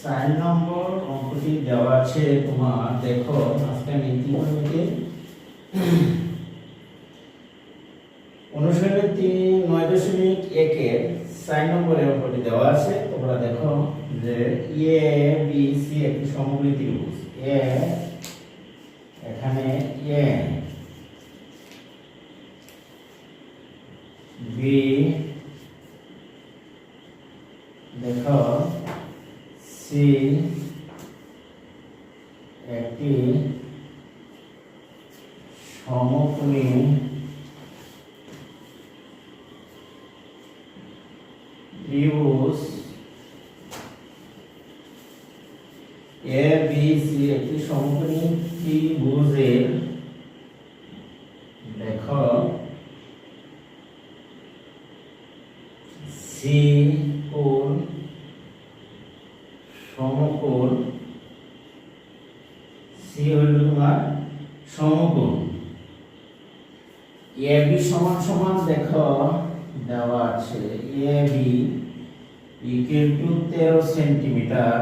চার নম্বর অঙ্কটি দেওয়া আছে তোমার, দেখো আজকে আমি অনুশীলনের তিন, নয় দশমিক একের চার নম্বরের অঙ্কটি দেওয়া আছে। তোমরা দেখো যে এ বি সি একটি সমগ্রী ত্রিভুজ এ এখানে এ বি দেখো সি একটি সমকোণী ত্রিভুজ এ বি সি একটি সমকোণী ত্রিভুজের দেখো সি কোণ সমকোণ সি হল তোমার সমকোণ। এ বি সমান সমান দেখো, দেওয়া আছে। এ বি ইকুয়াল টু তেরো সেন্টিমিটার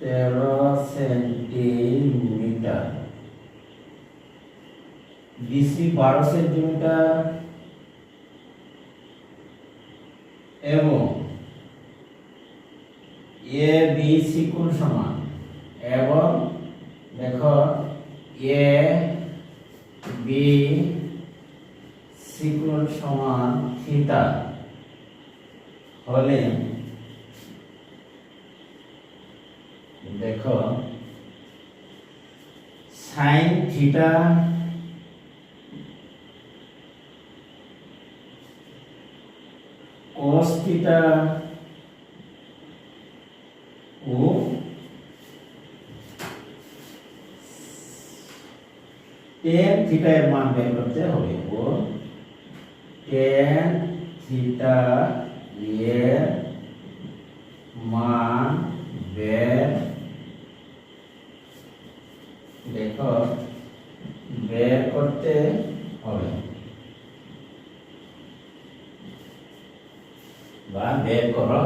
তেরো সেন্টিমিটার বিসি বারো সেন্টিমিটার এবং এ, বি, সি কোণ সমান? এবং দেখো, এ, বি, সি কোণ সমান থিটা? হলে দেখো, সাইন থিটা cos থিটা ও tan থিটা এর মান বের করতে হবে। ও tan থিটা এর মান বের দেখো, বের করতে হবে। বা বের করো।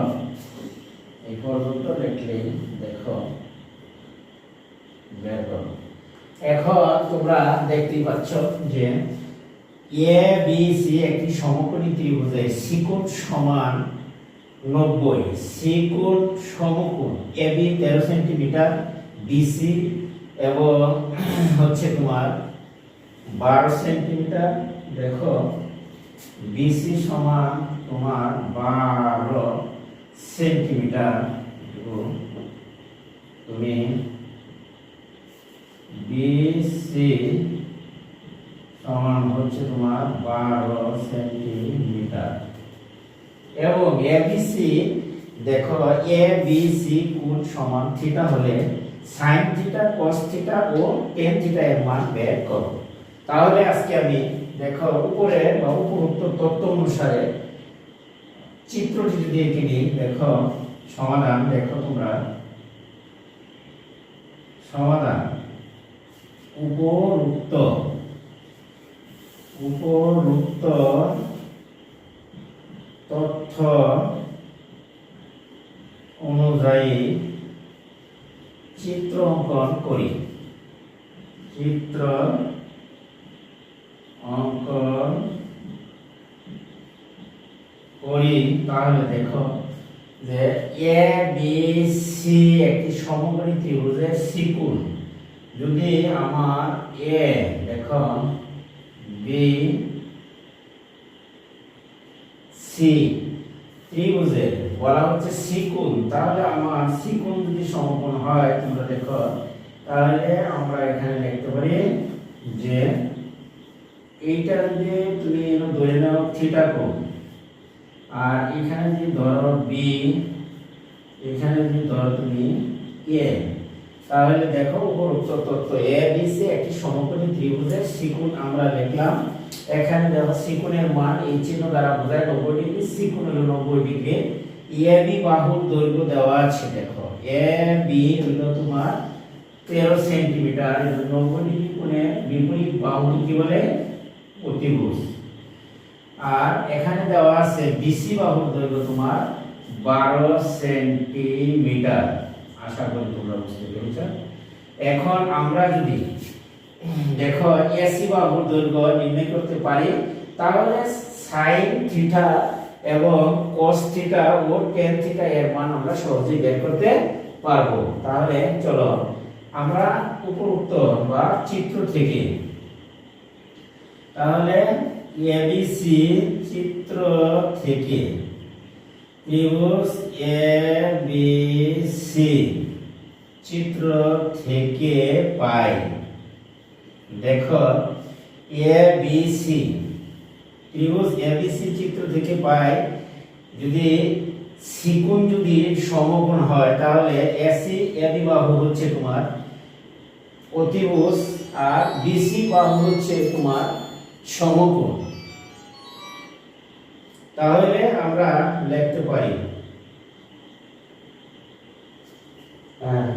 এই পর্যন্ত লিখলেই দেখো, বের করো। এখন তোমরা দেখতেই পাচ্ছ যে এ বি সি একটি সমকোণী ত্রিভুজের সিকোণ সমান নব্বই। সিকোণ সমকোণ এ বি তেরো সেন্টিমিটার বিসি এবং হচ্ছে তোমার বারো সেন্টিমিটার। দেখো বিসি সমান তোমার বারো সেন্টিমিটার। তুমি বিসি সমান হচ্ছে তোমার বারো সেন্টিমিটার। এবং এবিসি দেখো এ বি সি সমান থিটা হলে সাইন থিটা কস থিটা ও টেন থিটা এর মান বের করো। তাহলে আজকে আমি দেখো উপরে বা উপরোক্ত তত্ত্ব অনুসারে চিত্রটি যদি এঁকে নিই, দেখো, সমাধান, দেখো তোমরা। সমাধান। উপরুক্ত। উপরুক্ত তথ্য অনুযায়ী চিত্র অঙ্কন করি। চিত্র অঙ্কন করি, তাহলে দেখো যে এ বি সি একটি সমকোণী ত্রিভুজের সিকুণ যদি আমার এ দেখো বি সি ত্রিভুজের, বলা হচ্ছে সিকুণ তাহলে আমার সিকুণ যদি সমকোণ হয়, তোমরা দেখো, তাহলে আমরা এখানে লিখতে পারি যে এইটা যদি তুমি ধরে নাও থিটা কোণ। আর এখানে যদি ধরো বি এখানে যদি ধরো তুমি এ তাহলে দেখো উপরোক্ত তত্ত্ব এ বি সি একটি সমকোণী ত্রিভুজের সিকুণ আমরা লিখলাম। এখানে দেখো সিকুণের মান, এই চিহ্ন দ্বারা বোঝায় নব্বই ডিগ্রি, সিকুণ হলো নব্বই ডিগ্রি। এ বি বাহুর দৈর্ঘ্য দেওয়া আছে, দেখো। এ বি হলো তোমার তেরো সেন্টিমিটার নব্বই ডিগ্রি কোণে বিপরীত বাহুটি কি বলে? অতিভুজ। আর এখানে দেওয়া আছে বিসি বাহুর দৈর্ঘ্য তোমার বারো সেন্টিমিটার। আশা করি তোমরা বুঝতে পেরেছ। এখন আমরা যদি, দেখো এসি বাহুর দৈর্ঘ্য নির্ণয় করতে পারি, তাহলে সাইন থিটা এবং cos থিটা ও tan থিটা এর মান আমরা সহজেই বের করতে পারব। তাহলে চলো, আমরা উপরোক্ত বা চিত্র থেকে, তাহলে এবিসি চিত্র থেকে। ত্রিভুজ এবিসি চিত্র থেকে পাই। দেখো এবিসি ত্রিভুজ এবিসি চিত্র থেকে পাই। যদি সিকুণ যদি সমকোণ হয়, তাহলে এসি এবি বাহু হচ্ছে তোমার অতিভুজ আর বিসি বাহু হচ্ছে তোমার সমকোণ। তাহলে আমরা লিখতে পারি হ্যাঁ।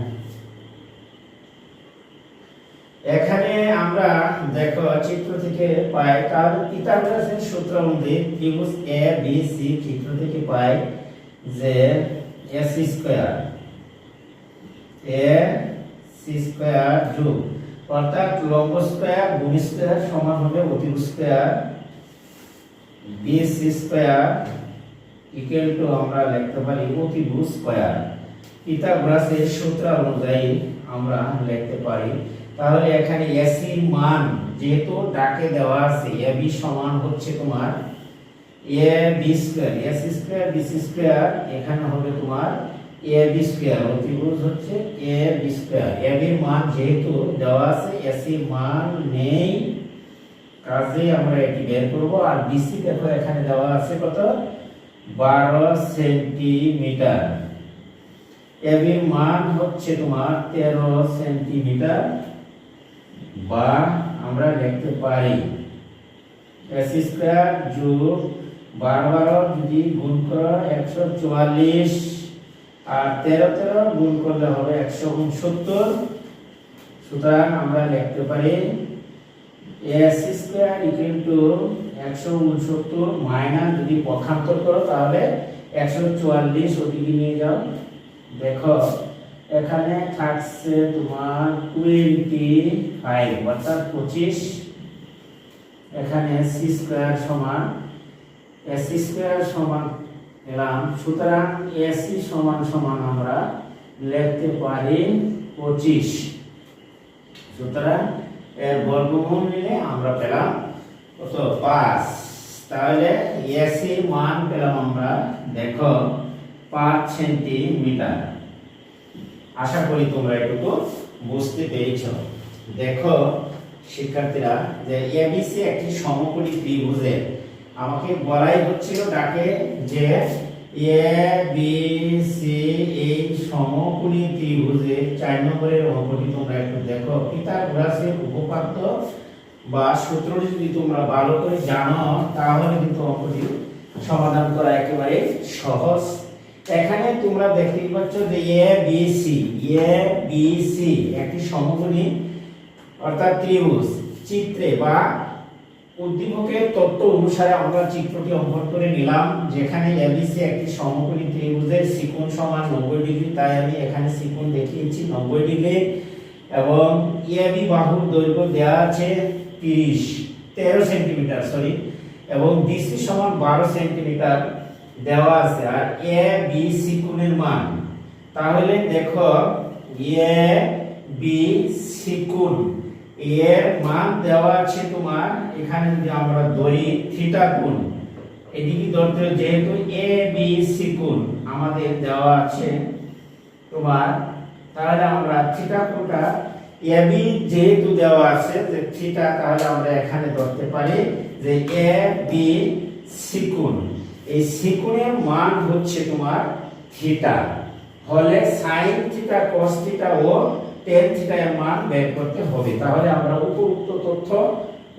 এখানে আমরা দেখো চিত্র থেকে পাই, তাহলে পিথাগোরাসের সূত্র অনুযায়ী ত্রিভুজ এ, বি, সি চিত্র থেকে পাই যে S square, A, C square যোগ, অর্থাৎ লম্ব স্কয়ার গুণ স্কয়ার সমান হবে অতিভুজ square B C square equal to আমরা লিখতে পারি অতিভুজ স্কয়ার পিথাগোরাসের সূত্র অনুযায়ী আমরা লিখতে পারি। তাহলে এখানে এসি মান যেহেতু ডাকে দেওয়া আছে এ বি সমান হচ্ছে তোমার এ বি স্কয়ার এস স্কয়ার বি স্কয়ার এখানে হবে তোমার এ বি স্কয়ার অতিভুজ হচ্ছে এ বি স্কয়ার এ মান যেহেতু দেওয়া আছে এসি মান নেই। কাজে আমরা এটি বের করব। আর বিসি দেখো, এখানে দেওয়া আছে কত? বারো সেন্টিমিটার। এবির মান হচ্ছে তোমার তেরো সেন্টিমিটার। বা আমরা লিখতে পারি এস স্কোয়ার যোগ বারো বারো যদি গুণ করো একশো চুয়াল্লিশ। আর তেরো তেরো গুণ করলে হবে একশো উনসত্তর। সুতরাং আমরা লিখতে পারি এস স্কোয়ার ইকুয়াল টু একশো উনসত্তর মাইনাস যদি পক্ষান্তর করো, তাহলে একশো চুয়াল্লিশ ওদিকে নিয়ে যাও। দেখো, এখানে থাকছে তোমার টোয়েন্টি ফাইভ অর্থাৎ পঁচিশ। এখানে সি স্কোয়ার সমান এস স্কোয়ার সমান এলাম। সুতরাং এসি সমান সমান আমরা লিখতে পারি পঁচিশ। সুতরাং এর বর্গমূল নিলে আমরা পেলাম কত? পাঁচ। তাহলে এসি মান পেলাম আমরা, দেখো, পাঁচ সেন্টিমিটার। আশা করি তোমরা এটুকু বুঝতে পেরেছ। দেখো, শিক্ষার্থীরা, যে এবিসি একটি সমকোণী ত্রিভুজের, আমাকে বলাই হচ্ছিল ডাকে যে এ, বি, সি এই সমকোণী ত্রিভুজে চার নম্বরের অঙ্কটি তোমরা একটু দেখো। পিথাগোরাসের উপপাদ্য বা সূত্রটি যদি তোমরা ভালো করে জানো, তাহলে কিন্তু অঙ্কটি সমাধান করা একেবারে সহজ। এখানে তোমরা দেখতেই পাচ্ছ যে A, B, C, A, B, C একটি সমকোণী অর্থাৎ ত্রিভুজ, চিত্রে বা উদ্দীপকের তত্ত্ব অনুসারে আমরা চিত্রটি অঙ্কন করে নিলাম, যেখানে এবিসি একটি সমকোণী ত্রিভুজের সিকোণ সমান নব্বই ডিগ্রি, তাই আমি এখানে সিকোণ দেখিয়েছি নব্বই ডিগ্রি, এবং এবি বাহুর দৈর্ঘ্য দেওয়া আছে তিরিশ, তেরো সেন্টিমিটার সরি এবং ডিসি সমান বারো সেন্টিমিটার দেওয়া আছে, আর এ বি সিকোণের মান। তাহলে দেখো এ বি সি কোণ এর মান দেওয়া আছে তোমার, এখানে যদি আমরা ধরি থিটা কোণ এদিকে ধরতে যেহেতু এ বি সি কোণ আমাদের দেওয়া আছে তোমার, তাহলে আমরা থিটা কোণটা এ বি যেহেতু দেওয়া আছে, যে থিটা, তাহলে আমরা এখানে ধরতে পারি যে এ বি সি এই সিকোণের মান হচ্ছে তোমার থিটা। হলে সাইন থিটা, cos থিটা ও tan থিটা মান বের করতে হবে। তাহলে আমরা উপরোক্ত তথ্য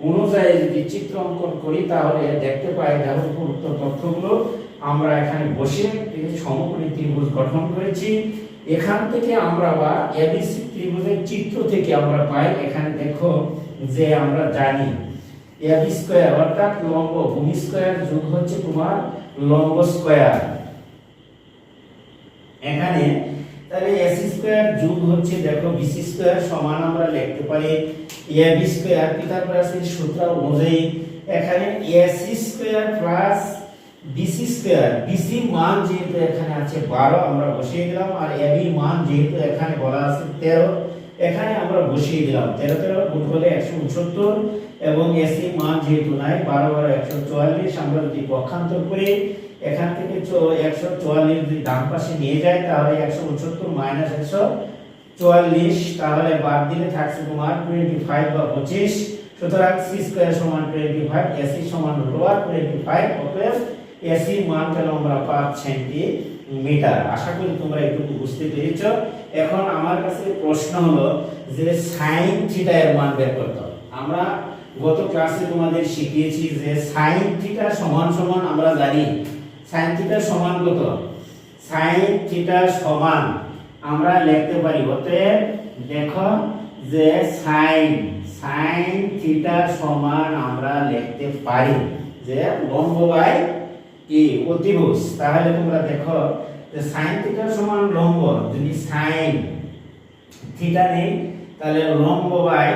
অনুযায়ী যদি চিত্র অঙ্কন করি, তাহলে দেখতে পাই দেখো উপরোক্ত তথ্যগুলো আমরা এখানে বসে সমকোণী ত্রিভুজ গঠন করেছি। এখান থেকে আমরা বা এবিসি ত্রিভুজের চিত্র থেকে আমরা পাই, এখানে দেখো যে আমরা জানি এবি স্কয়ার অর্থাৎ লম্ব ভূমি স্কয়ার যোগ হচ্ছে তোমার লম্ব স্কয়ার এখানে তাহলে এস স্কোয়ার যোগ হচ্ছে, দেখো বিসি স্কোয়ার সমান আমরা লিখতে পারি এ স্কোয়ার পিথাগোরাসের সূত্র অনুযায়ী। এখানে S square plus BC square BC মান যেহেতু এখানে আছে বারো, আমরা বসিয়ে দিলাম, আর এ মান যেহেতু এখানে বলা আছে তেরো, এখানে আমরা বসিয়ে দিলাম। তেরো তেরো গুণ হলে একশো উনসত্তর, এবং এসি মান যেহেতু নাই, বারো বারো একশো চুয়াল্লিশ, আমরা যদি পক্ষান্তর করি এখান থেকে একশো চুয়াল্লিশ যদি ডান পাশে নিয়ে যায়, তাহলে একশো উনসত্তর মাইনাস একশো চুয়াল্লিশ, তাহলে বাদ দিলে থাকছে তোমার টোয়েন্টি ফাইভ বা পঁচিশ। সুতরাং সি স্কোয়ার সমান টোয়েন্টি ফাইভ এসি সমান ওভার টোয়েন্টি ফাইভ অতএব এসি মান পেল আমরা পাঁচ সেন্টিমিটার আশা করি তোমরা একটু বুঝতে পেরেছ। এখন আমার কাছে প্রশ্ন হলো যে সাইন থিটা এর মান বের করতে আমরা গত ক্লাসে তোমাদের শিখিয়েছি যে সাইন থিটা সমান সমান আমরা জানি সাইন থিটা সমান কত? সাইন থিটা সমান। আমরা লিখতে পারি অতএব দেখো যে সাইন সাইন থিটা সমান আমরা লিখতে পারি যে লম্ব বাই কি অতিভুজ। তাহলে তোমরা দেখো যে সাইন থিটা সমান লম্ব। যদি সাইন থিটা নেই, তাহলে লম্ব বাই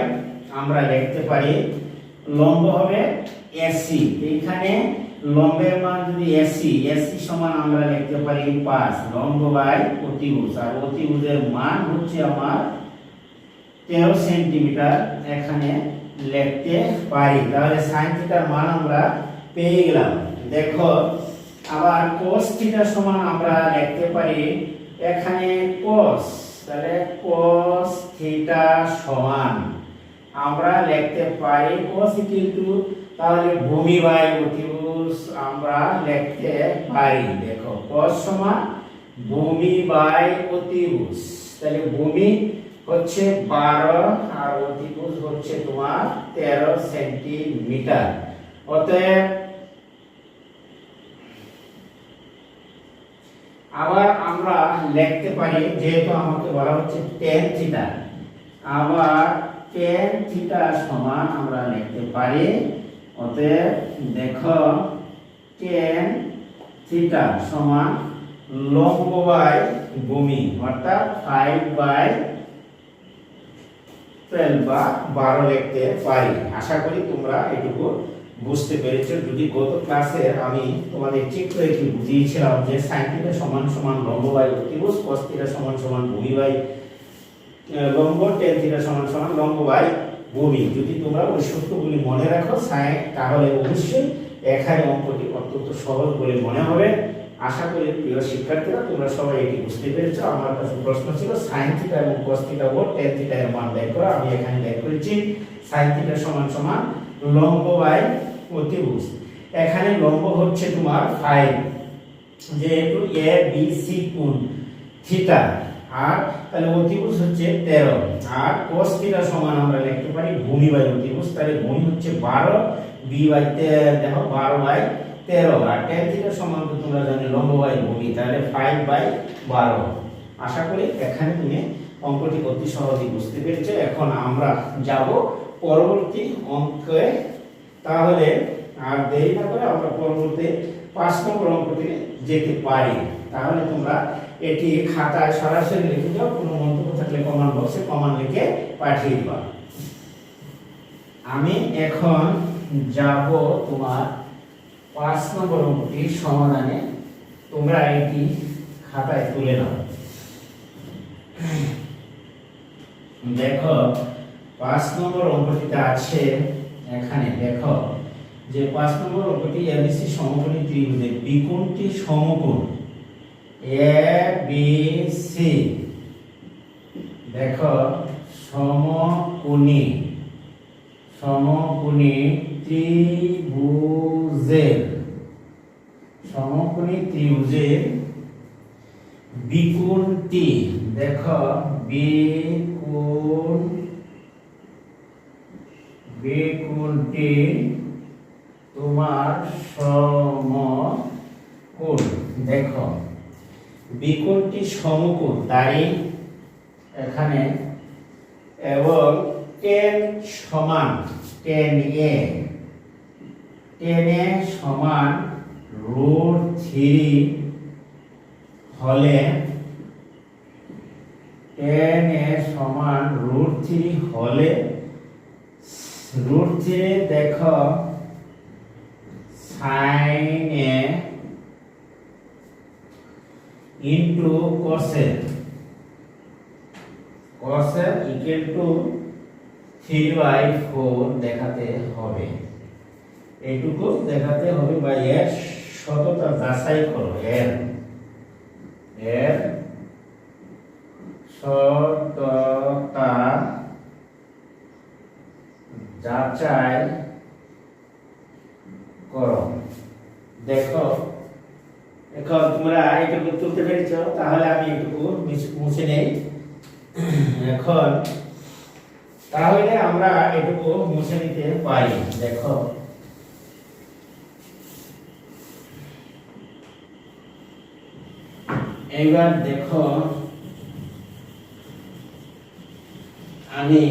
আমরা লিখতে পারি, লম্ব হবে এসি এইখানে লম্বের মান যদি এসি এসি সমান আমরা লিখতে পারি পাঁচ, লম্ব বাই অতিভুজ। আর অতিভুজের মান হচ্ছে আমার তেরো সেন্টিমিটার, এখানে লিখতে পারি। তাহলে সাইন থিটার মান আমরা পেয়ে গেলাম। দেখো, আবার থিটা সমান আমরা লিখতে পারি এখানে cos, তাহলে cos থিটা সমান আমরা লিখতে পারি cos ইকুয়াল তাহলে ভূমি বাই অতিভুজ। আমরা লিখতে পারি। দেখো cos সমান ভূমি বাই অতিভুজ। তাহলে ভূমি হচ্ছে বারো আর অতিভুজ হচ্ছে তোমার তেরো সেন্টিমিটার। অতএব আবার আমরা লিখতে পারি, যেহেতু আমাকে বলা হচ্ছে টেন থিটা আবার টেন থিটা সমান আমরা লিখতে পারি অতএব দেখো টেন থিটা সমান লম্ব বাই ভূমি, অর্থাৎ ফাইভ বাই টুয়েলভ বা বারো লিখতে পারি। আশা করি তোমরা এটুকু বুঝতে পেরেছ। যদি গত ক্লাসে আমি তোমাদের ঠিক করে একটু বুঝিয়েছিলাম যে সাইন থিটা সমান সমান লম্ব বাই cos থিটা সমান সমান ভূমি বাই লম্ব টেন থিটা সমান সমান লম্ব বাই ভূমি। যদি তোমরা ওই সূত্রগুলি মনে রাখো সাইন তাহলে অবশ্যই এখানে অঙ্কটি অত্যন্ত সহজ বলে মনে হবে। আশা করি প্রিয় শিক্ষার্থীরা, তোমরা সবাই এটি বুঝতে পেরেছ। আমার কাছে প্রশ্ন ছিল সাইন থিটা এবং cos থিটা টেন থিটা এর মান বের করো। আমি এখানে বের করেছি সাইন থিটা সমান সমান লম্ব বাই অতিভুজ। এখানে লম্ব হচ্ছে তোমার ফাইভ যেহেতু এ বি সি কোণ থিটা আর তাহলে অতিভুজ হচ্ছে তেরো। আর cos থিটা সমান আমরা লিখতে পারি ভূমি বাই অতিভুজ, তাহলে ভূমি হচ্ছে বারো বি বাই দেখো বারো বাই তেরো। আর টেন থিটা সমান তো তোমরা জানো লম্ব বাই ভূমি, তাহলে ফাইভ বাই বারো। আশা করি এখানে তুমি অঙ্কটি অতি সহজেই বুঝতে পেরেছ। এখন আমরা যাব পরবর্তী অঙ্কে। তাহলে আর দেরি না করে আমরা পরবর্তী পাঁচ নম্বর অঙ্কটি যেতে পারি। তাহলে তোমরা এটি খাতায় সরাসরি লিখে দাও কোনো মন্তব্য থাকলে কমান বক্সে কমেন্ট লিখে পাঠিয়ে দিবা। আমি এখন যাব তোমার পাঁচ নম্বর অঙ্কটি সমাধানে, তোমরা এটি খাতায় তুলে নাও। দেখো, পাঁচ নম্বর অঙ্কটিতে আছে, এখানে দেখো, যে পাঁচ নম্বর অঙ্কটি এবিসি সমকোণী ত্রিভুজের বিকোণটি সমকোণ। এ বি সি দেখো, সমকোণী। সমকোণী ত্রিভুজের। সমকোণী ত্রিভুজের বিকোণটি। দেখো, বিকোণ, বিকোণটি তোমার সমকোণ। দেখো। বিকোণটি সমকোণ, তাই এখানে এবং টেন সমান টেন এ টেন এ সমান রুট থ্রি হলে টেন এ সমান রুট থ্রি হলে রুট থ্রি দেখো সাইন এ ইন্টু কোসের কোসের equal to three by four দেখাতে হবে। এইটুকু দেখাতে হবে বা এর সততা যাচাই করো, এর। এর সততা যাচাই করো। দেখো এখন তোমরা এইটুকু তুলতে পেরেছ, তাহলে আমি মুছে নেই। এখন, তাহলে আমরা এটুকু মুছে নিতে পারি, দেখো। এইবার দেখো, আমি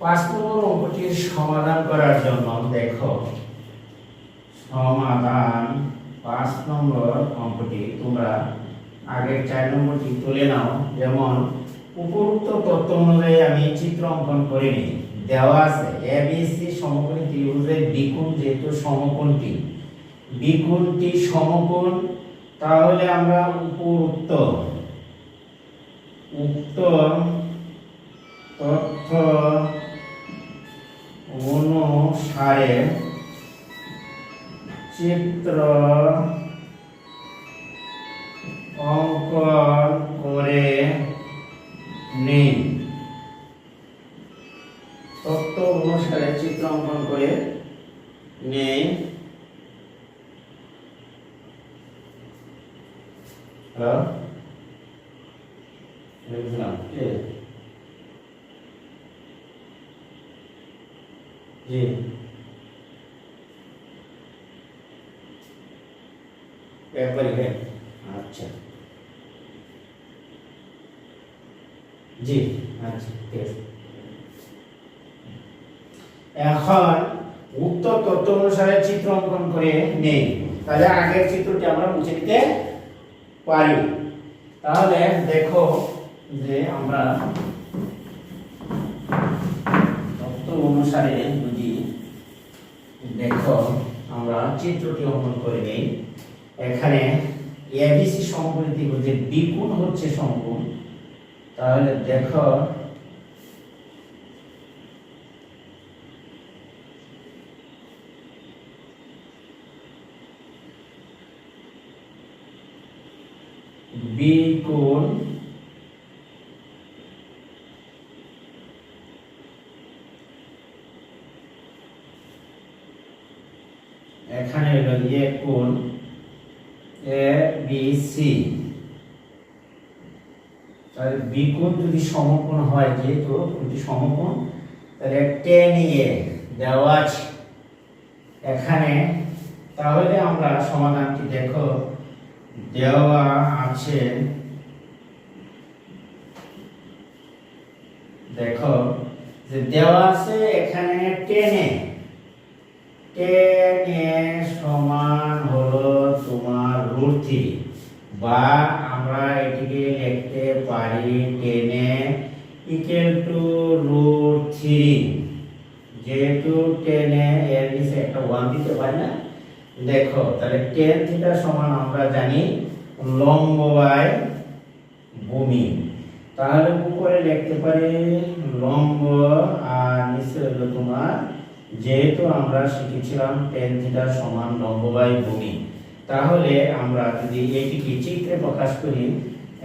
পাঁচ নম্বর অঙ্কটির সমাধান করার জন্য দেখো। সমাধান পাঁচ নম্বর অঙ্কটি তোমরা আগের চার নম্বরটি তুলে নাও। যেমন, উপরোক্ত তথ্য অনুযায়ী আমি চিত্র অঙ্কন করে নিই দেওয়া আছে এ বি সি সমকোণী ত্রিভুজের বিকোণ যেহেতু সমকোণটি। বিকোণটি সমকোণ, তাহলে আমরা উপরোক্ত, উক্ত তথ্য অনুসারে চিত্র অঙ্কন করে নেই তত্ত্ব অনুসারে চিত্র অঙ্কন করে নেই হ্যালো লিখলাম জি। একবারই হ্যাঁ? আচ্ছা। জি আচ্ছা ঠিক আছে। এখন উক্ত তথ্য অনুসারে চিত্র অঙ্কন করে নেই। তাহলে আগের চিত্রটি আমরা মুছে দিতে পারি। তাহলে দেখো যে আমরা তথ্য অনুসারে যদি দেখো আমরা চিত্রটি অঙ্কন করে নেই। এখানে এবিসি সমকোণী ত্রিভুজের বিকোণ হচ্ছে সমকোণ তাহলে দেখো বিকোণ এখানে হলো এ কোণ এ বি সি তাহলে বিকোণ যদি সমকোণ হয়, যেহেতু কোণটি সমকোণ, তাহলে টেন এ দেওয়া আছে এখানে। তাহলে আমরা সমাধানটি দেখো। দেওয়া আছে। দেখো যে দেওয়া আছে এখানে টেনে টেন সমান হলো তোমার রুট। থ্রি বা আমরা এটিকে লিখতে পারি tan A equal to root. Three যেহেতু টেন এর নিচে একটা ওয়ান দিতে পারি না, দেখো, তাহলে টেন থিটা সমান আমরা জানি লম্ব বাই ভূমি। তাহলে উপরে লিখতে পারি লম্ব, আর নিচে হলো তোমার যেহেতু আমরা শিখেছিলাম টেন থিটা সমান লম্ব ভূমি, তাহলে আমরা যদি এটিকে চিত্রে প্রকাশ করি,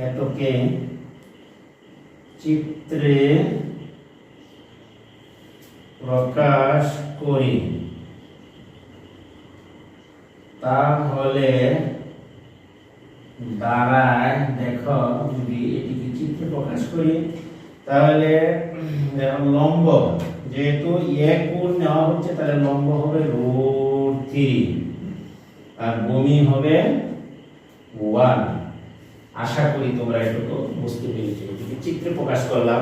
এতকে চিত্রে প্রকাশ করি, তাহলে দাঁড়ায়, দেখো যদি এটিকে চিত্রে প্রকাশ করি তাহলে লম্ব। যেহেতু এক কোণ নেওয়া হচ্ছে, তাহলে লম্ব হবে রুট থ্রি। আর ভূমি হবে ওয়ান। আশা করি তোমরা এটুকু বুঝতে পেরেছ। এটিকে চিত্রে প্রকাশ করলাম।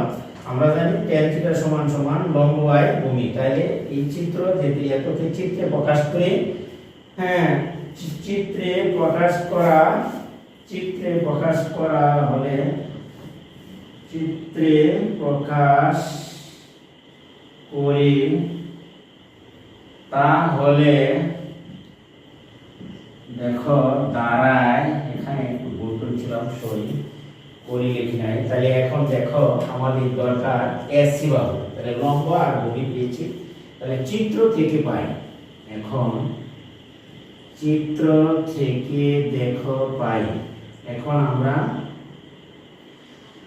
আমরা জানি টেন থিটা সমান সমান লম্ব বাই ভূমি। তাহলে এই চিত্র যদি এতকে চিত্রে প্রকাশ করি হ্যাঁ চিত্রে প্রকাশ করা, চিত্রে প্রকাশ করা হলে চিত্রে প্রকাশ করি, তাহলে দেখো দাঁড়ায়, এখানে একটু ভুল করেছিলাম, সরি, করি লিখি নাই। তাহলে এখন দেখো আমাদের দরকার এসি বাবু তাহলে লম্ব আর বডি পেয়েছি তাহলে চিত্র থেকে পাই। এখন চিত্র থেকে দেখো পাই। এখন আমরা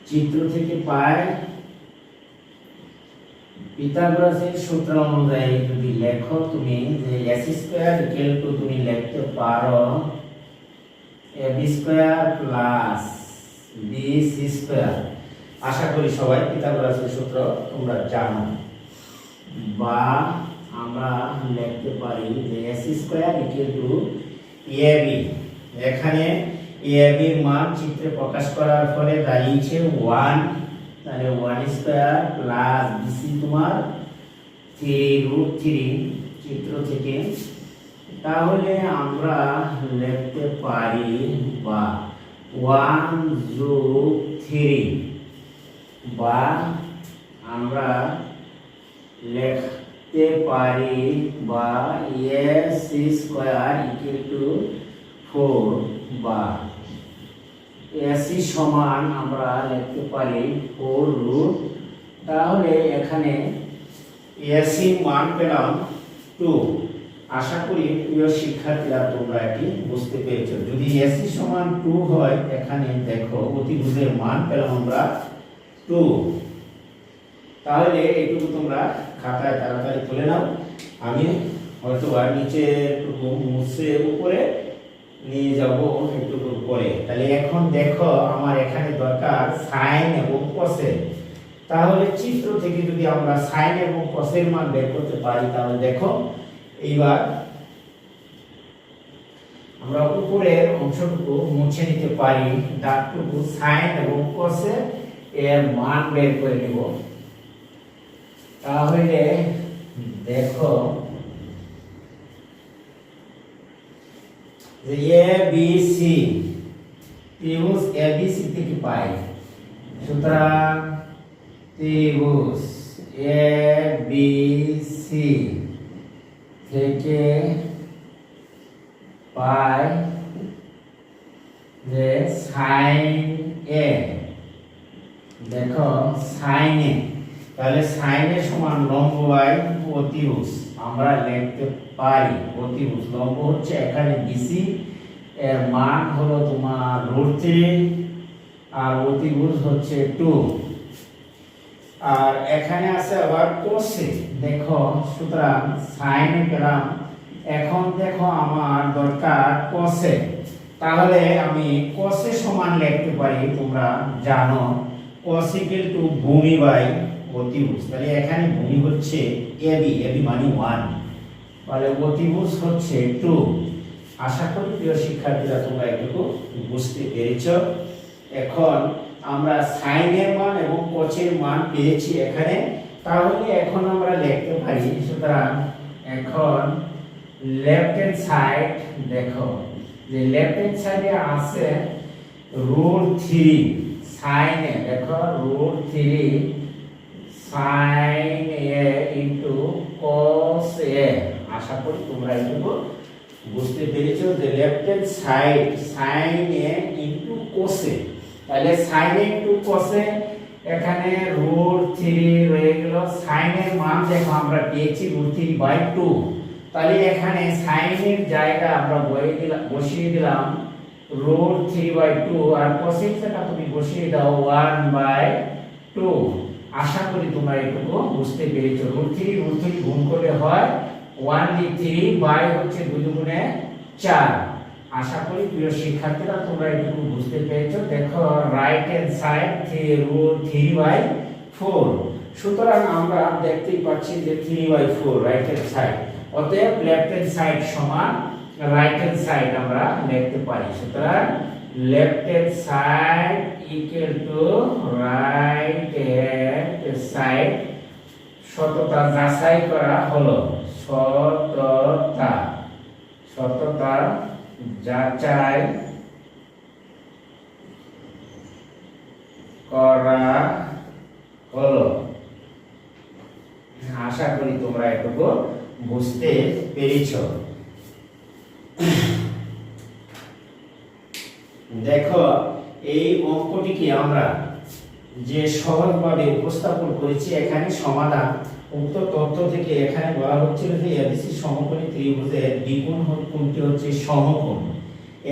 চিত্র থেকে পাই পিথাগোরাসের সূত্র অনুযায়ী যদি লেখো তুমি, যে এস স্কয়ার ইকুয়াল টু তুমি লিখতে পারো A B square plus B C square আশা করি সবাই পিথাগোরাসের সূত্র তোমরা জানো। বা আমরা লিখতে পারি যে S square equal to A B এখানে এ বির মান চিত্রে প্রকাশ করার ফলে দাঁড়িয়েছে ওয়ান তাহলে ওয়ান স্কোয়ার প্লাস বিসি তোমার থ্রি রুট থ্রি চিত্র থেকে, তাহলে আমরা লিখতে পারি বা ওয়ান যোগ থ্রি বা আমরা লিখতে পারি বা S square equal to four বা এসি সমান আমরা লিখতে পারি ফোর রুট। তাহলে এখানে এসি মান পেলাম টু। আশা করি প্রিয় শিক্ষার্থীরা তোমরা এটি বুঝতে পেরেছ। যদি এসি সমান টু হয়, এখানে দেখো অতিভুজের মান পেলাম আমরা টু। তাহলে এইটুকু তোমরা খাতায় তাড়াতাড়ি তুলে নাও। আমি হয়তো আর নিচে মুছে উপরে নিয়ে যাব একটু পরে। তাহলে এখন দেখো আমার এখানে দরকার সাইন এবং কসের তাহলে চিত্র থেকে যদি আমরা সাইন এবং কসের মান বের করতে পারি, তাহলে দেখো, এইবার আমরা উপরের অংশটুকু মুছে নিতে পারি দাগটুকু সাইন এবং কসের এর মান বের করে নেব। তাহলে দেখো যে এ বি সি ত্রিভুজ এ বি সি থেকে পাই সুতরাং ত্রিভুজ এ বি সি থেকে পাই যে সাইন এ দেখো সাইনে তাহলে সাইনের সমান লম্ব বাই অতিভুজ আমরা লিখতে পারি। অতিভুজ লম্ব হচ্ছে এখানে বিসি এর মান হলো তোমার রুট থ্রি আর অতিভুজ হচ্ছে টু আর এখানে আছে আবার কোসে দেখো, সুতরাং সাইন পেলাম এখন দেখো আমার দরকার কোসে তাহলে আমি কোসে সমান লিখতে পারি, তোমরা জানো কোসিকেল টু ভূমি বাই অতিভুজ তাহলে এখানে ভূমি হচ্ছে এবি এবি মানে ওয়ান তাহলে অতিভুজ হচ্ছে টু আশা করি প্রিয় শিক্ষার্থীরা তোমরা এটুকু বুঝতে পেরেছ। এখন আমরা সাইনের মান এবং কোচের মান পেয়েছি এখানে। তাহলে এখন আমরা লিখতে পারি, সুতরাং এখন লেফট হ্যান্ড সাইড দেখো। যে লেফট হ্যান্ড সাইডে আছে রুট থ্রি সাইনে দেখো root three sign a into cos a. আশা করি তোমরা এটুকু বুঝতে পেরেছ যে left hand side, sign a into Kose তাহলে সাইন এ ইন্টু কোসে এখানে রুট থ্রি রয়ে গেল। সাইনের মান দেখো, আমরা পেয়েছি রুট থ্রি বাই টু তাহলে এখানে সাইনের জায়গা আমরা বসিয়ে দিলাম বসিয়ে দিলাম রুট থ্রি বাই টু আর কোসেকটা তুমি বসিয়ে দাও ওয়ান বাই টু আশা করি তোমরা এটুকু বুঝতে পেরেছ। রুট থ্রি রুট থ্রি গুণ করলে হয় ওয়ান থ্রি বাই হচ্ছে চার। আশা করি প্রিয় শিক্ষার্থীরা তোমরা বুঝতে পেরেছ। দেখো right hand side three three by four সুতরাং আমরা দেখতেই পাচ্ছি যে three by four right hand side অতএব হ্যান্ড সাইড সমান রাইট হ্যান্ড সাইড আমরা লিখতে পারি। সুতরাং সততা যাচাই করা হলো। সততা। সততা যাচাই করা হলো। আশা করি তোমরা এটুকু বুঝতে পেরেছ। দেখো, এই অঙ্কটিকে আমরা যে সহজভাবে উপস্থাপন করেছি, এখানে সমাধান উক্ত তথ্য থেকে এখানে বলা হচ্ছিল যে এবিসি সমকোণী ত্রিভুজের দ্বিগুণ কোণটি হচ্ছে সমকোণ?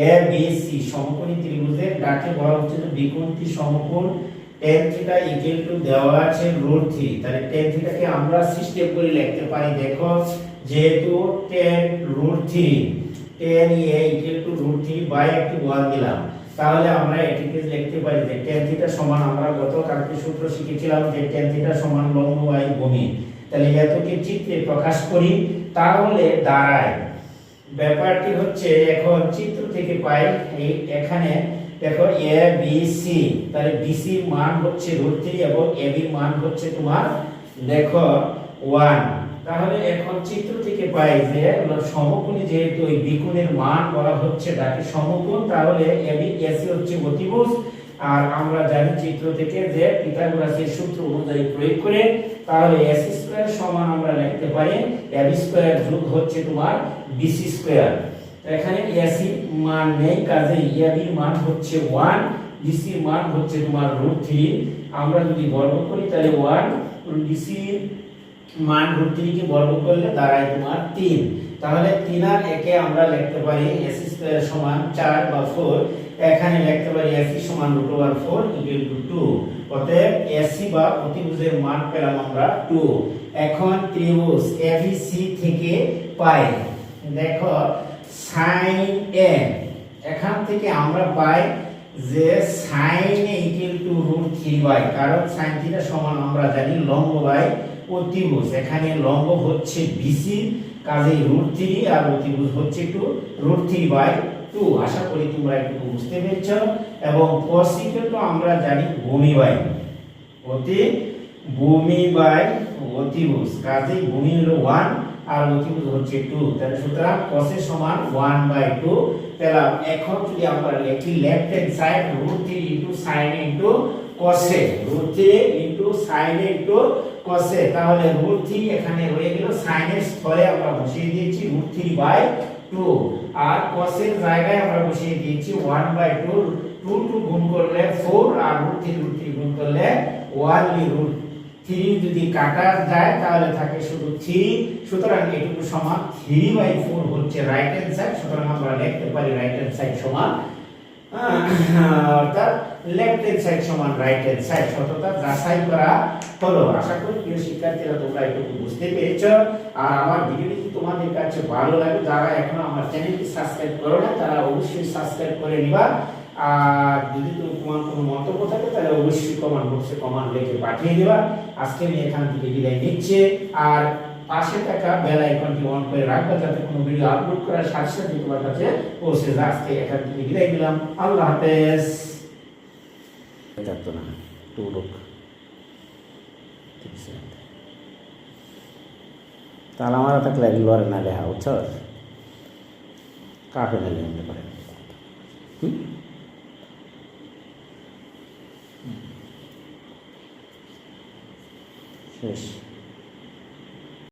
এ বি সি সমকোণী ত্রিভুজের ডাকে বলা হচ্ছে যে দ্বিগুণটি সমকোণ। tan থিটা ইকুয়াল টু দেওয়া আছে রুট থ্রি তাহলে tan থিটাকে আমরা সিস্টেম করে লিখতে পারি। দেখো, যেহেতু tan root three tan A equal to root three by একটি ওয়ান দিলাম। তাহলে আমরা এটিকে লিখতে পারি যে tan থিটা সমান আমরা গত কালকে সূত্র শিখেছিলাম যে tan থিটা সমান লম্ব বাই ভূমি। তাহলে এতকে চিত্রে প্রকাশ করি, তাহলে দাঁড়ায়। ব্যাপারটি হচ্ছে এখন চিত্র থেকে পাই এই এখানে দেখো এ বি সি, তাহলে বিসি মান হচ্ছে রুট থ্রি এবং এ বি মান হচ্ছে তোমার দেখো ওয়ান। তাহলে এখন চিত্র থেকে পাই যে সমকোণী যেহেতু ওই বিকোণের মান বলা হচ্ছে, তাকে সমকোণ, তাহলে এ বি এসি হচ্ছে অতিভুজ। আর আমরা জানি চিত্র থেকে যে পিথাগোরাসের সূত্র অনুযায়ী প্রয়োগ করে, তাহলে এস স্কয়ার সমান আমরা লিখতে পারি এ বি স্কয়ার যোগ হচ্ছে তোমার বিসি স্কয়ার এখানে এসি মান নেই কাজে ইয়াবি মান হচ্ছে 1 বিসি মান হচ্ছে তোমার রুট থ্রি আমরা যদি বর্গ করি, তাহলে 1 বিসি মান রুট থ্রি কে বর্গ করলে দাঁড়ায় তোমার তিন। তাহলে তিন আর একে আমরা লিখতে পারি এস স্কয়ার সমান 4 বা 4 এখানে লিখতে পারি এসি সমান রুট ওভার 4 ইকুয়াল টু 2 অতএব এসি বা অতিভুজের মান পেলাম আমরা 2 এখন ত্রিভুজ এবিসি থেকে পাই। দেখো সাইন এ এখান থেকে আমরা পাই যে sine A equal to root three by কারণ সাইন থিটা সমান আমরা জানি লম্ব বাই অতিভুজ এখানে লম্ব হচ্ছে বিসি কাজেই রুট থ্রি আর অতিভুজ হচ্ছে two root three by two আশা করি তোমরা একটু বুঝতে পেরেছ। এবং cos তো আমরা জানি ভূমি বাই অতি ভূমি বাই অতিভুজ কাজেই ভূমি হলো ওয়ান আর অতিভুজ হচ্ছে টু তাহলে সুতরাং এর সমান ওয়ান বাই টু পেলাম এখন যদি আমরা লিখি left hand side root three into sine into কসে root three into sine into কসে তাহলে রুট থ্রি এখানে রয়ে গেল সাইনের স্থলে আমরা বসিয়ে দিয়েছি রুট থ্রি বাই টু আর কসের জায়গায় আমরা বসিয়ে দিয়েছি one by two two two গুণ করলে ফোর আর রুট থ্রি রুট থ্রি গুণ করলে ওয়ান রুট থ্রি যদি কাটা যায় তাহলে থাকে শুধু থ্রি সুতরাং এটুকু সমান থ্রি বাই ফোর হচ্ছে রাইট হ্যান্ড সাইড সুতরাং আমরা লিখতে পারি রাইট হ্যান্ড সাইড সমান অর্থাৎ লেফট হ্যান্ড সাইড সমান রাইট হ্যান্ড সাইড সততা যাচাই করা হলো। আশা করি প্রিয় শিক্ষার্থীরা তোমরা এটুকু বুঝতে পেরেছ। আর আমার ভিডিওটি তোমাদের কাছে ভালো লাগে, যারা এখনও আমার চ্যানেলটি সাবস্ক্রাইব করো না, তারা অবশ্যই সাবস্ক্রাইব করে নিবা। আর যদি তোমার কোনো মন্তব্য থাকে, তাহলে অবশ্যই কমেন্ট বক্সে কমেন্ট লিখে পাঠিয়ে দিবা। আজকে আমি এখান থেকে বিদায় নিচ্ছি। আর পাশে থাকা বেল আইকনটি অন করে রাখবা যাতে কোনো ভিডিও আপলোড করার সাথে সাথে তোমার কাছে পৌঁছে যায় আজকে এখান থেকে বিদায় নিলাম। আল্লাহ হাফেজ। থাকতো না টু লোক তাহলে আমার থাকলে লড়ে না লেখা বুঝছ? কাপে না লেখতে পারে হুম? শেষ।